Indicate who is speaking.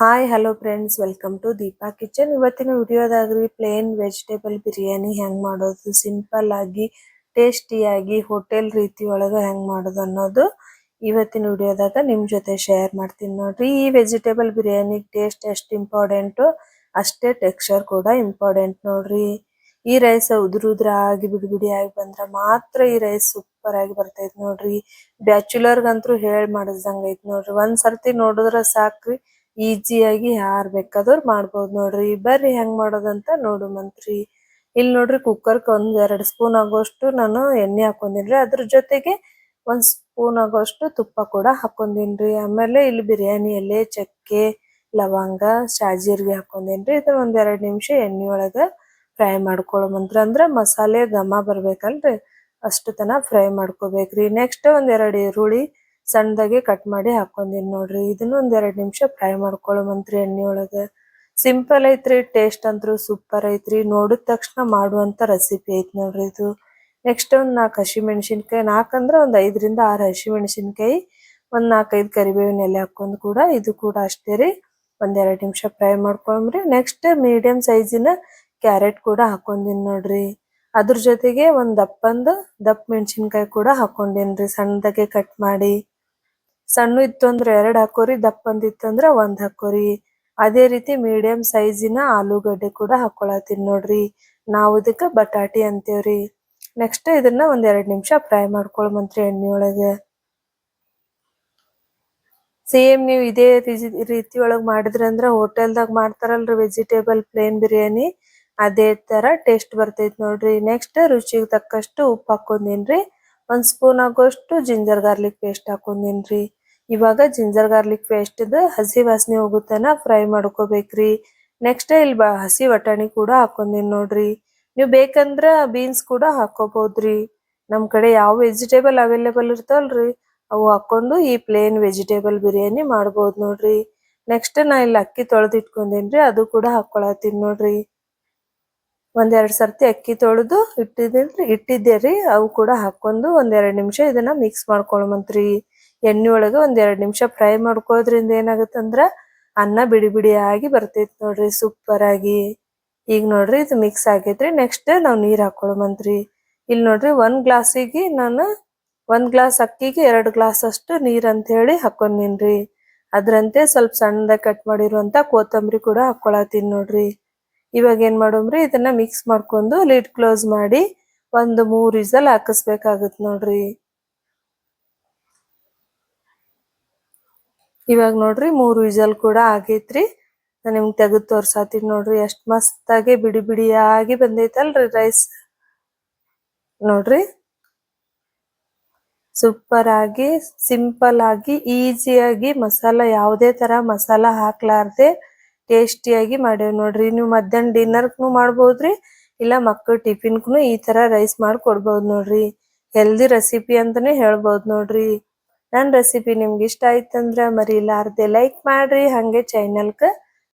Speaker 1: Hi hello friends welcome to Deepa kitchen ಇವತ್ತಿನ ವಿಡಿಯೋದಾಗ್ರಿ plane vegetable biryani ಹೆಂಗ್ ಮಾಡೋದು? ಸಿಂಪಲ್ ಆಗಿ ಟೇಸ್ಟಿಯಾಗಿ ಹೋಟೆಲ್ ರೀತಿ ಒಳಗ ಹೆಂಗ್ ಮಾಡೋದು ಅನ್ನೋದು ಇವತ್ತಿನ ವಿಡಿಯೋದಾಗ ನಿಮ್ ಜೊತೆ ಶೇರ್ ಮಾಡ್ತೀನಿ ನೋಡ್ರಿ. ಈ ವೆಜಿಟೇಬಲ್ ಬಿರಿಯಾನಿ ಟೇಸ್ಟ್ ಎಷ್ಟು ಇಂಪಾರ್ಟೆಂಟ್ ಅಷ್ಟೇ ಟೆಕ್ಸ್ಚರ್ ಕೂಡ ಇಂಪಾರ್ಟೆಂಟ್ ನೋಡ್ರಿ. ಈ ರೈಸ್ ಉದುರುದ್ರ ಆಗಿ, ಬಿಡಿ ಬಿಡಿ ಆಗಿ ಬಂದ್ರೆ ಮಾತ್ರ ಈ ರೈಸ್ ಸೂಪರ್ ಆಗಿ ಬರ್ತೈತಿ ನೋಡ್ರಿ. ಬ್ಯಾಚುಲರ್ ಹೇಳಿ ಮಾಡಿಸ್ದಂಗ ಐತಿ ನೋಡ್ರಿ. ಒಂದ್ ಸರ್ತಿ ನೋಡಿದ್ರೆ ಸಾಕ್ರಿ. ಈಸಿಯಾಗಿ ಯಾರ್ ಬೇಕಾದವ್ರು ಮಾಡ್ಬೋದು ನೋಡ್ರಿ. ಬರ್ರಿ ಹೆಂಗ್ ಮಾಡೋದಂತ ನೋಡು ಮಂತ್ರಿ. ಇಲ್ಲಿ ನೋಡ್ರಿ ಕುಕ್ಕರ್ಗೆ ಒಂದ್ ಎರಡ್ ಸ್ಪೂನ್ ಆಗೋಷ್ಟು ನಾನು ಎಣ್ಣೆ ಹಾಕೊಂಡಿನ್ರಿ. ಅದ್ರ ಜೊತೆಗೆ ಒಂದ್ ಸ್ಪೂನ್ ಆಗೋಷ್ಟು ತುಪ್ಪ ಕೂಡ ಹಾಕೊಂಡಿನ್ರಿ. ಆಮೇಲೆ ಇಲ್ಲಿ ಬಿರಿಯಾನಿ, ಎಲೆ, ಚಕ್ಕೆ, ಲವಂಗ, ಶಾಜೀರ್ಗೆ ಹಾಕೊಂಡಿನ್ರಿ. ಇದನ್ನ ಒಂದ್ ಎರಡ್ ನಿಮಿಷ ಎಣ್ಣೆ ಒಳಗ ಫ್ರೈ ಮಾಡ್ಕೊಳಮಂತ್ರ ಅಂದ್ರೆ ಮಸಾಲೆ ಘಮ ಬರ್ಬೇಕಲ್ರಿ. ಅಷ್ಟು ತನ ಫ್ರೈ ಮಾಡ್ಕೋಬೇಕ್ರಿ. ನೆಕ್ಸ್ಟ್ ಒಂದ್ ಎರಡ್ ಈರುಳ್ಳಿ ಸಣ್ಣದಾಗಿ ಕಟ್ ಮಾಡಿ ಹಾಕೊಂಡಿನ್ ನೋಡ್ರಿ. ಇದನ್ನ ಒಂದ್ ಎರಡ್ ನಿಮಿಷ ಫ್ರೈ ಮಾಡ್ಕೊಳಮಂತ್ರಿ ಎಣ್ಣೆ ಒಳಗ ಸಿಂಪಲ್ ಐತ್ರಿ ಟೇಸ್ಟ್ ಅಂತೂ ಸೂಪರ್ ಐತ್ರಿ. ನೋಡಿದ ತಕ್ಷಣ ಮಾಡುವಂತ ರೆಸಿಪಿ ಐತ್ ನೋಡ್ರಿ ಇದು. ನೆಕ್ಸ್ಟ್ ಒಂದ್ ನಾಲ್ಕು ಹಸಿ ಮೆಣಸಿನ್ಕಾಯಿ ನಾಲ್ಕ್ ಅಂದ್ರ ಒಂದ್ ಐದರಿಂದ ಆರು ಹಸಿ ಮೆಣಸಿನ್ಕಾಯಿ ಒಂದ್ ನಾಲ್ಕೈದು ಕರಿಬೇವಿನ ಎಲೆ ಹಾಕೊಂಡ್ ಕೂಡ ಇದು ಕೂಡ ಅಷ್ಟೇ ರೀ. ಒಂದ್ ಎರಡ್ ನಿಮಿಷ ಫ್ರೈ ಮಾಡ್ಕೊಂಬ್ರಿ ನೆಕ್ಸ್ಟ್ ಮೀಡಿಯಂ ಸೈಜಿನ ಕ್ಯಾರೆಟ್ ಕೂಡ ಹಾಕೊಂಡಿನ್ ನೋಡ್ರಿ. ಅದ್ರ ಜೊತೆಗೆ ಒಂದ್ ದಪ್ಪಂದು ದಪ್ಪ ಮೆಣಸಿನ್ಕಾಯಿ ಕೂಡ ಹಾಕೊಂಡಿನ್ರಿ. ಸಣ್ಣದಾಗೆ ಕಟ್ ಮಾಡಿ. ಸಣ್ಣ ಇತ್ತು ಅಂದ್ರೆ ಎರಡ್ ಹಾಕೋರಿ ದಪ್ಪಂದ್ ಅಂದ್ರೆ ಒಂದ್ ಹಾಕೋರಿ ಅದೇ ರೀತಿ ಮೀಡಿಯಂ ಸೈಜಿನ ಆಲೂಗಡ್ಡೆ ಕೂಡ ಹಾಕೊಳತೀನಿ ನೋಡ್ರಿ. ನಾವು ಇದಕ್ಕ ಬಟಾಟಿ ಅಂತೇವ್ರಿ. ನೆಕ್ಸ್ಟ್ ಇದನ್ನ ಒಂದ್ ಎರಡ್ ನಿಮಿಷ ಫ್ರೈ ಮಾಡ್ಕೊಳ್ಮಂತ್ರಿ ಎಣ್ಣೆ ಸೇಮ್ ನೀವು ಇದೇ ರೀತಿ- ಒಳಗ್ ಮಾಡಿದ್ರಂದ್ರ ಹೋಟೆಲ್ದಾಗ ಮಾಡ್ತಾರಲ್ರಿ ವೆಜಿಟೇಬಲ್ ಪ್ಲೇನ್ ಬಿರಿಯಾನಿ. ಅದೇ ತರ ಟೇಸ್ಟ್ ಬರ್ತೈತಿ ನೋಡ್ರಿ. ನೆಕ್ಸ್ಟ್ ರುಚಿಗೆ ತಕ್ಕಷ್ಟು ಉಪ್ಪು ಹಾಕೊಂಡಿನ್ರಿ ಒಂದ್ ಸ್ಪೂನ್ ಆಗೋಷ್ಟು ಜಿಂಜರ್ ಗಾರ್ಲಿಕ್ ಪೇಸ್ಟ್ ಹಾಕೊಂಡಿನ್ರಿ ಇವಾಗ ಜಿಂಜರ್ ಗಾರ್ಲಿಕ್ ಪೇಸ್ಟ್ ಹಸಿ ವಾಸನೆ ಹೋಗುತ್ತನ ಫ್ರೈ ಮಾಡ್ಕೋಬೇಕ್ರಿ. ನೆಕ್ಸ್ಟ್ ಇಲ್ಲಿ ಹಸಿ ವಟಾಣಿ ಕೂಡ ಹಾಕೊಂಡಿನ್ ನೋಡ್ರಿ. ನೀವು ಬೇಕಂದ್ರ ಬೀನ್ಸ್ ಕೂಡ ಹಾಕೋಬಹುದ್ರಿ ನಮ್ ಕಡೆ ಯಾವ ವೆಜಿಟೇಬಲ್ ಅವೈಲೇಬಲ್ ಇರ್ತಾವಲ್ರಿ, ಅವು ಹಾಕೊಂಡು ಈ ಪ್ಲೇನ್ ವೆಜಿಟೇಬಲ್ ಬಿರಿಯಾನಿ ಮಾಡ್ಬೋದು ನೋಡ್ರಿ. ನೆಕ್ಸ್ಟ್ ನಾ ಇಲ್ಲಿ ಅಕ್ಕಿ ತೊಳೆದು ಇಟ್ಕೊಂಡೇನ್ರಿ ಅದು ಕೂಡ ಹಾಕೊಳತೀನಿ ನೋಡ್ರಿ. ಒಂದೆರಡು ಸರ್ತಿ ಅಕ್ಕಿ ತೊಳೆದು ಇಟ್ಟಿದ್ದೇನ್ರಿ ಇಟ್ಟಿದ್ದೆ ರೀ ಅವು ಕೂಡ ಹಾಕೊಂಡು ಒಂದೆರಡು ನಿಮಿಷ ಇದನ್ನ ಮಿಕ್ಸ್ ಮಾಡ್ಕೊಳಮಂತ್ರಿ. ಎಣ್ಣೆ ಒಳಗೆ ಒಂದ್ ಎರಡು ನಿಮಿಷ ಫ್ರೈ ಮಾಡ್ಕೊಳ್ಳೋದ್ರಿಂದ ಏನಾಗುತ್ತಂದ್ರ ಅನ್ನ ಬಿಡಿ ಬಿಡಿ ಆಗಿ ಬರ್ತೈತಿ ನೋಡ್ರಿ ಸೂಪರ್ ಆಗಿ. ಈಗ ನೋಡ್ರಿ ಇದು ಮಿಕ್ಸ್ ಆಗೈತ್ರಿ. ನೆಕ್ಸ್ಟ್ ನಾವ್ ನೀರ್ ಹಾಕೊಳಮಂತ್ರಿ ಇಲ್ಲಿ ನೋಡ್ರಿ ಒಂದ್ ಗ್ಲಾಸಿಗೆ ನಾನು ಒಂದ್ ಗ್ಲಾಸ್ ಅಕ್ಕಿಗೆ ಎರಡ್ ಗ್ಲಾಸ್ ಅಷ್ಟು ನೀರ್ ಅಂತ ಹೇಳಿ ಹಾಕೊಂಡಿನ್ರಿ. ಅದ್ರಂತೆ ಸ್ವಲ್ಪ ಸಣ್ಣದ ಕಟ್ ಮಾಡಿರುವಂತ ಕೊತ್ತಂಬರಿ ಕೂಡ ಹಾಕೊಳತೀನಿ ನೋಡ್ರಿ. ಇವಾಗ ಏನ್ ಮಾಡೋಮ್ರಿ, ಇದನ್ನ ಮಿಕ್ಸ್ ಮಾಡ್ಕೊಂಡು ಲಿಡ್ ಕ್ಲೋಸ್ ಮಾಡಿ ಒಂದು ಮೂರು ವಿಸಲ್ ಹಾಕಿಸ್ಬೇಕಾಗತ್ ನೋಡ್ರಿ. ಇವಾಗ ನೋಡ್ರಿ ಮೂರು ವಿಜಲ್ ಕೂಡ ಆಗೈತ್ರಿ. ನಾನು ನಿಮ್ಗೆ ತೆಗೆದು ತೋರ್ಸಾತೀನಿ ನೋಡ್ರಿ. ಎಷ್ಟು ಮಸ್ತಾಗಿ ಬಿಡಿ ಬಿಡಿಯಾಗಿ ಬಂದೈತಲ್ರಿ ರೈಸ್ ನೋಡ್ರಿ. ಸೂಪರ್ ಆಗಿ ಸಿಂಪಲ್ ಆಗಿ ಈಸಿಯಾಗಿ ಮಸಾಲ ಯಾವುದೇ ತರ ಮಸಾಲ ಹಾಕ್ಲಾರ್ದೆ ಟೇಸ್ಟಿಯಾಗಿ ಮಾಡೇವ್ ನೋಡ್ರಿ. ನೀವು ಮಧ್ಯಾಹ್ನ ಡಿನ್ನರ್ಗೂ ಮಾಡ್ಬೋದ್ರಿ, ಇಲ್ಲ ಮಕ್ಕಳ ಟಿಫಿನ್ಗೂ ಈ ತರ ರೈಸ್ ಮಾಡಿ ಕೊಡ್ಬೋದು ನೋಡ್ರಿ. ಹೆಲ್ದಿ ರೆಸಿಪಿ ಅಂತಾನೆ ಹೇಳ್ಬೋದು ನೋಡ್ರಿ. ನನ್ ರೆಸಿಪಿ ನಿಮ್ಗೆ ಇಷ್ಟ ಆಯ್ತಂದ್ರೆ ಮರಿಲಾರ್ದೆ ಲೈಕ್ ಮಾಡ್ರಿ ಹಂಗೆ ಚಾನೆಲ್ಕ